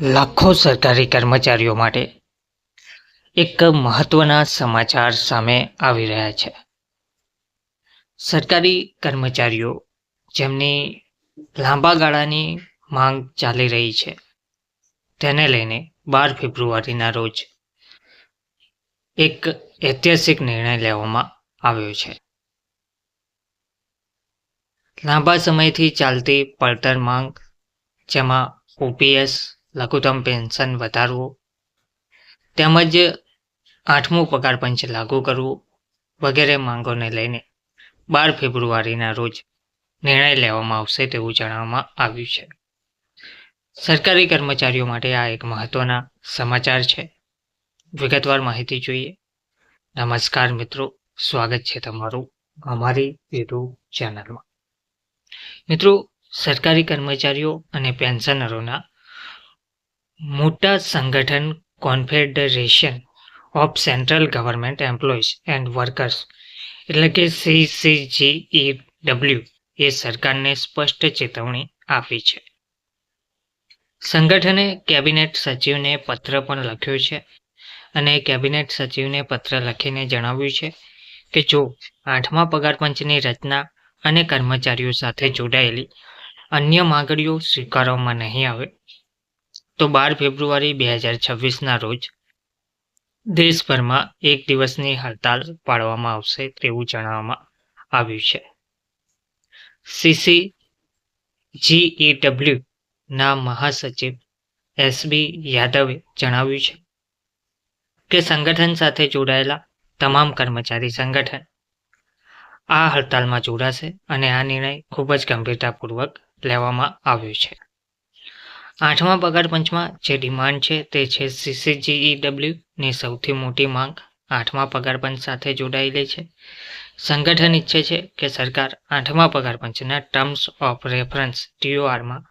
લાખો સરકારી કર્મચારીઓ માટે એક મહત્વના સમાચાર સામે આવી રહ્યા છે. સરકારી કર્મચારીઓ જેમની લાંબા ગાળાની માંગ ચાલી રહી છે, તેને લઈને બાર ફેબ્રુઆરીના રોજ એક ઐતિહાસિક નિર્ણય લેવામાં આવ્યો છે. લાંબા સમયથી ચાલતી પડતર માંગ, જેમાં ઓપીએસ લઘુત્તમ પેન્શન વધારવું, તેમજ આઠમું પગાર પંચ લાગુ કરવું વગેરે માંગોને લઈને બાર ફેબ્રુઆરીના રોજ નિર્ણય લેવામાં આવશે તેવું જણાવવામાં આવ્યું છે. સરકારી કર્મચારીઓ માટે આ એક મહત્વના સમાચાર છે. વિગતવાર માહિતી જોઈએ. નમસ્કાર મિત્રો, સ્વાગત છે તમારું અમારી યુટ્યુબ ચેનલમાં. મિત્રો, સરકારી કર્મચારીઓ અને પેન્શનરોના મોટા સંગઠન confederation of central government employees and workers એટલે કે સીસીજીઈ ડબલ્યુ એ સરકારને સ્પષ્ટ ચેતવણી આપી છે. સંગઠને કેબિનેટ સચિવને પત્ર પણ લખ્યો છે અને કેબિનેટ સચિવને પત્ર લખીને જણાવ્યું છે કે જો આઠમા પગાર પંચની રચના અને કર્મચારીઓ સાથે જોડાયેલી અન્ય માગણીઓ સ્વીકારવામાં નહીં આવે તો બાર ફેબ્રુઆરી બે હજાર છવ્વીસના રોજ દેશભરમાં એક દિવસની હડતાલ પાડવામાં આવશે તેવું જણાવવામાં આવ્યું છે. સીસી જીઈડબ્લ્યુ ના મહાસચિવ એસબી યાદવે જણાવ્યું છે કે સંગઠન સાથે જોડાયેલા તમામ કર્મચારી સંગઠન આ હડતાલમાં જોડાશે અને આ નિર્ણય ખૂબ જ ગંભીરતાપૂર્વક લેવામાં આવ્યો છે. આઠમા પગાર પંચમાં જે ડિમાન્ડ છે તે છે સીસીજીઈડબ્લ્યુ ની સૌથી મોટી માંગ આઠમા પગાર પંચ સાથે જોડાયેલી છે. સંગઠન ઈચ્છે છે કે સરકાર આઠમા પગાર પંચના ટર્મ્સ ઓફ રેફરન્સ ટીઓઆરમાં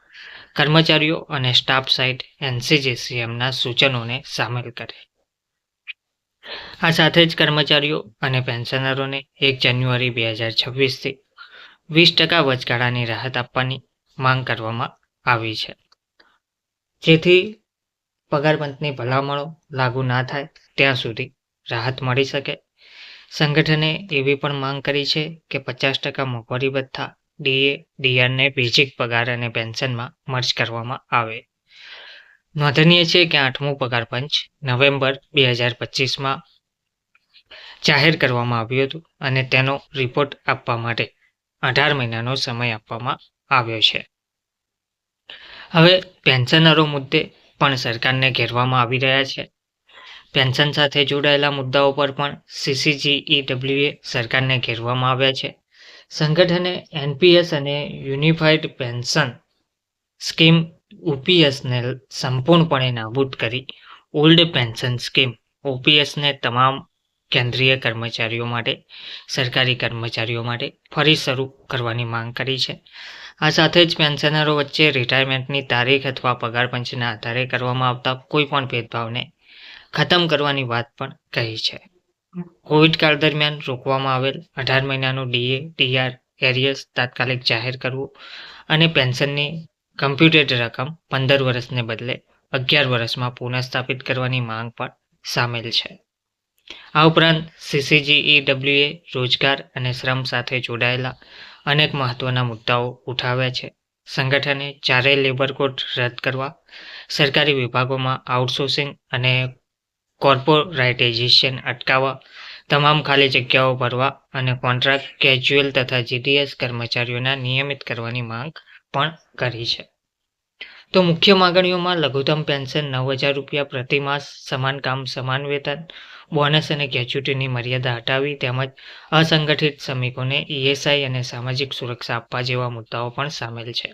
કર્મચારીઓ અને સ્ટાફ સાઇટ એનસીજીસીએમના સૂચનોને સામેલ કરે. આ સાથે જ કર્મચારીઓ અને પેન્શનરોને એક જાન્યુઆરી બે હજાર છવ્વીસથી વીસ ટકા વચગાળાની રાહત આપવાની માંગ કરવામાં આવી છે. જેથી પગારપંથની ભલામણો લાગુ ના થાય ત્યાં સુધી રાહત મળી શકે. સંગઠને એવી પણ માંગ કરી છે કે પચાસ ટકા મોંઘવારી ભથ્થા ડીએ ડીઆરને બેઝિક પગાર અને પેન્શનમાં મર્જ કરવામાં આવે. નોંધનીય છે કે આઠમું પગાર પંચ નવેમ્બર બે હજાર પચીસમાં જાહેર કરવામાં આવ્યું હતું અને તેનો રિપોર્ટ આપવા માટે અઢાર મહિનાનો સમય આપવામાં આવ્યો છે. હવે પેન્શનરો મુદ્દે પણ સરકારને ઘેરવામાં આવી રહ્યા છે. પેન્શન સાથે જોડાયેલા મુદ્દાઓ પર પણ સીસીજીઈડબ્લ્યુએ સરકારને ઘેરવામાં આવ્યા છે. સંગઠને એનપીએસ અને યુનિફાઈડ પેન્શન સ્કીમ ઓપીએસને સંપૂર્ણપણે નાબૂદ કરી. ઓલ્ડ પેન્શન સ્કીમ ઓપીએસને તમામ કેન્દ્રીય કર્મચારીઓ માટે, સરકારી કર્મચારીઓ માટે ફરી શરૂ કરવાની માંગ કરી છે. આ સાથે જ પેન્શનરો વચ્ચે રિટાયરમેન્ટની તારીખ અથવા પગાર પંચના આધારે કરવામાં આવતા કોઈ પણ ભેદભાવને ખતમ કરવાની વાત પણ કહી છે. કોવિડ કાળ દરમિયાન રોકવામાં આવેલ અઢાર મહિનાનું ડીએ ટીઆર એરિયસ તાત્કાલિક જાહેર કરવું અને પેન્શનની કમ્પ્યુટેડ રકમ પંદર વર્ષને બદલે અગિયાર વર્ષમાં પુનઃસ્થાપિત કરવાની માંગ પણ સામેલ છે. આ ઉપરાંત સીસીજીઈડબ્લ્યુએ રોજગાર અને શ્રમ સાથે જોડાયેલા અનેક મહત્વના મુદ્દાઓ ઉઠાવ્યા છે. સંગઠને ચારેય લેબર કોડ રદ કરવા, સરકારી વિભાગોમાં આઉટસોર્સિંગ અને કોર્પોરાઇટેઝેશન અટકાવવા, તમામ ખાલી જગ્યાઓ ભરવા અને કોન્ટ્રાક્ટ, કેજ્યુઅલ તથા જીડીએસ કર્મચારીઓના નિયમિત કરવાની માંગ પણ કરી છે. તો મુખ્ય માગણીઓમાં લઘુત્તમ પેન્શન નવ હજાર રૂપિયા પ્રતિ માસ, સમાન કામ, સમાન વેતન, બોનસ અને ગ્રેચ્યુટીની મર્યાદા હટાવી તેમજ અસંગઠિત શ્રમિકોને ઈએસઆઈ અને સામાજિક સુરક્ષા આપવા જેવા મુદ્દાઓ પણ સામેલ છે.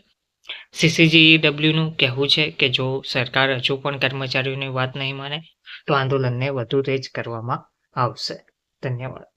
સીસીજીઈડબ્લ્યુનું કહેવું છે કે જો સરકાર હજુ પણ કર્મચારીઓની વાત નહીં માને, તો આંદોલનને વધુ તેજ કરવામાં આવશે. ધન્યવાદ.